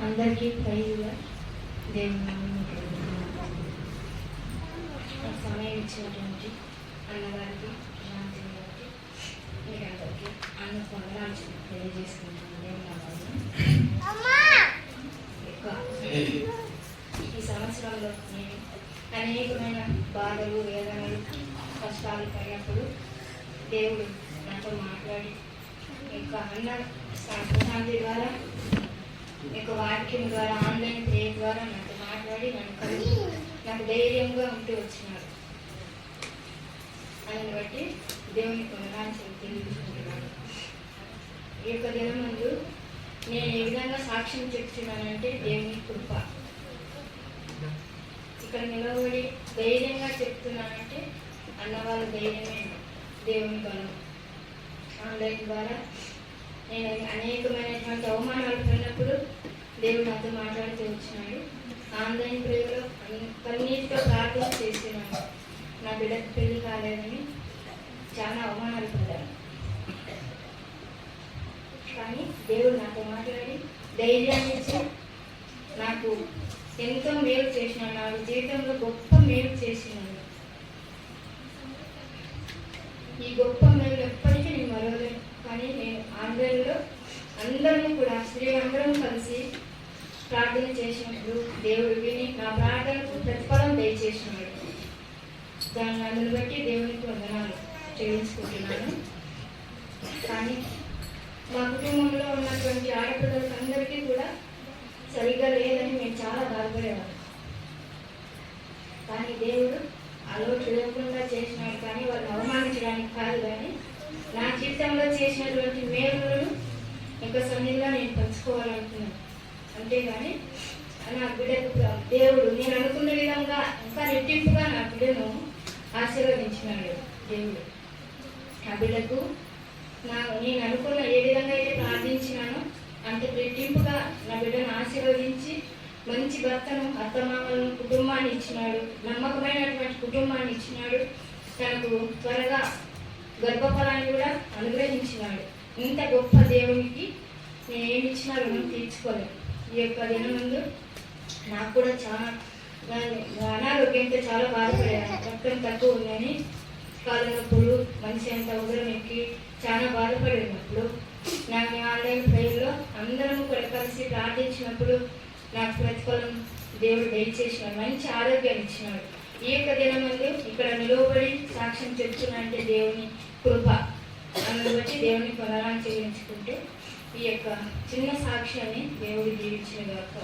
అందరికీ ప్రైజ్గా దేవుని సమయం ఇచ్చినటువంటి అన్నగారికి శాంతి గారికి మీరందరికీ అన్న పొందనాలు తెలియజేసుకుంటున్నాను. ఎక్కువ. ఈ సంవత్సరంలో నేను అనేకమైన బాధలు వేదనలు కష్టాలు పడినప్పుడు దేవుడు నాతో మాట్లాడి యొక్క అన్న శాంతి ద్వారా యొక్క వాక్యం ద్వారా ఆన్లైన్ ప్రేయర్ ద్వారా నాతో మాట్లాడి నన్ను కలిగి నాకు ధైర్యంగా ఉంటూ వచ్చినారు. దాన్ని బట్టి దేవుని పొందడానికి తెలియజేసుకుంటున్నాను ఈ యొక్క దినమందు నేను ఏ విధంగా సాక్ష్యం చెప్తున్నానంటే దేవుని కృప. ఇక్కడ నిలబడి ధైర్యంగా చెప్తున్నానంటే అన్నవాళ్ళ ధైర్యమే. దేవుని బలం ఆన్లైన్ ద్వారా నేను అనేకమైనటువంటి అవమానాలు పడినప్పుడు దేవుడు నాతో మాట్లాడుతూ వచ్చినాడు. ఆన్లైన్ ప్రేయర్లో కన్నీటితో ప్రార్థన చేస్తున్నాను. నా బిడ్డకు పెళ్ళి కాలేదని చాలా అవమానాలు పడ్డాను. కానీ దేవుడు నాతో మాట్లాడి ధైర్యాన్ని ఇచ్చి నాకు ఎంతో మేలు చేసినాడు. నా జీవితంలో గొప్ప మేలు చేసినాడు. ఈ గొప్ప మేలు ఎప్పటికీ నేను మరవలేను కానీ నేను ఆంధ్రలో అందరం కూడా స్త్రీలందరం కలిసి ప్రార్థన చేసినప్పుడు దేవుడు విని నా ప్రార్థనకు ప్రతిఫలం దయచేసినాడు. దాన్ని అందుని బట్టి దేవునికి వందనాలు చెల్లించుకుంటున్నాను. కానీ మా కుటుంబంలో ఉన్నటువంటి ఆడపిల్లలకి అందరికీ కూడా సరిగ్గా లేదని మేము చాలా బాధపడేవాళ్ళం. కానీ దేవుడు అలో చూడకుండా చేసినాడు కానీ వాళ్ళని అవమానించడానికి కాదు కానీ నా జీవితంలో చేసినటువంటి మేలులను ఇంకా సన్నిధిలో నేను పంచుకోవాలనుకున్నాను. అంతేగాని నా బిడ్డకు దేవుడు నేను అనుకున్న విధంగా ఇంకా రెట్టింపుగా నా బిడ్డను ఆశీర్వదించినాడు దేవుడు. నా బిడ్డకు నా నేను అనుకున్న ఏ విధంగా అయితే ప్రార్థించినానో అంత రెట్టింపుగా నా బిడ్డను ఆశీర్వదించి మంచి భర్తను అత్తమామలను కుటుంబాన్ని ఇచ్చినాడు నమ్మకమైనటువంటి కుటుంబాన్ని ఇచ్చినాడు తనకు త్వరగా గర్భఫలాన్ని కూడా అనుగ్రహించినాడు. ఇంత గొప్ప దేవునికి నేను ఏమి ఇచ్చినా రుణం తీర్చుకోలేదు. ఈ యొక్క దినమందు నాకు కూడా చాలా అనారోగ్యంతో చాలా బాధపడేది రక్తం తక్కువ ఉందని కాళ్ళ నొప్పులు మనిషి అంత ఉదరం ఎక్కి చాలా బాధపడినప్పుడు నాకు ఆన్లైన్ ప్రేయర్లో అందరం కూడా కలిసి ప్రార్థించినప్పుడు నాకు ప్రతిఫలం దేవుడు దయచేసినాడు మంచి ఆరోగ్యాన్ని ఇచ్చినాడు. ఈ యొక్క దినమందు ఇక్కడ నిలువబడి సాక్ష్యం చెప్తున్నా అంటే దేవుని కృప. దాన్ని బట్టి దేవుని పొందగా చేయించుకుంటే ఈ యొక్క చిన్న సాక్షి అని దేవుడు జీవించిన గాక.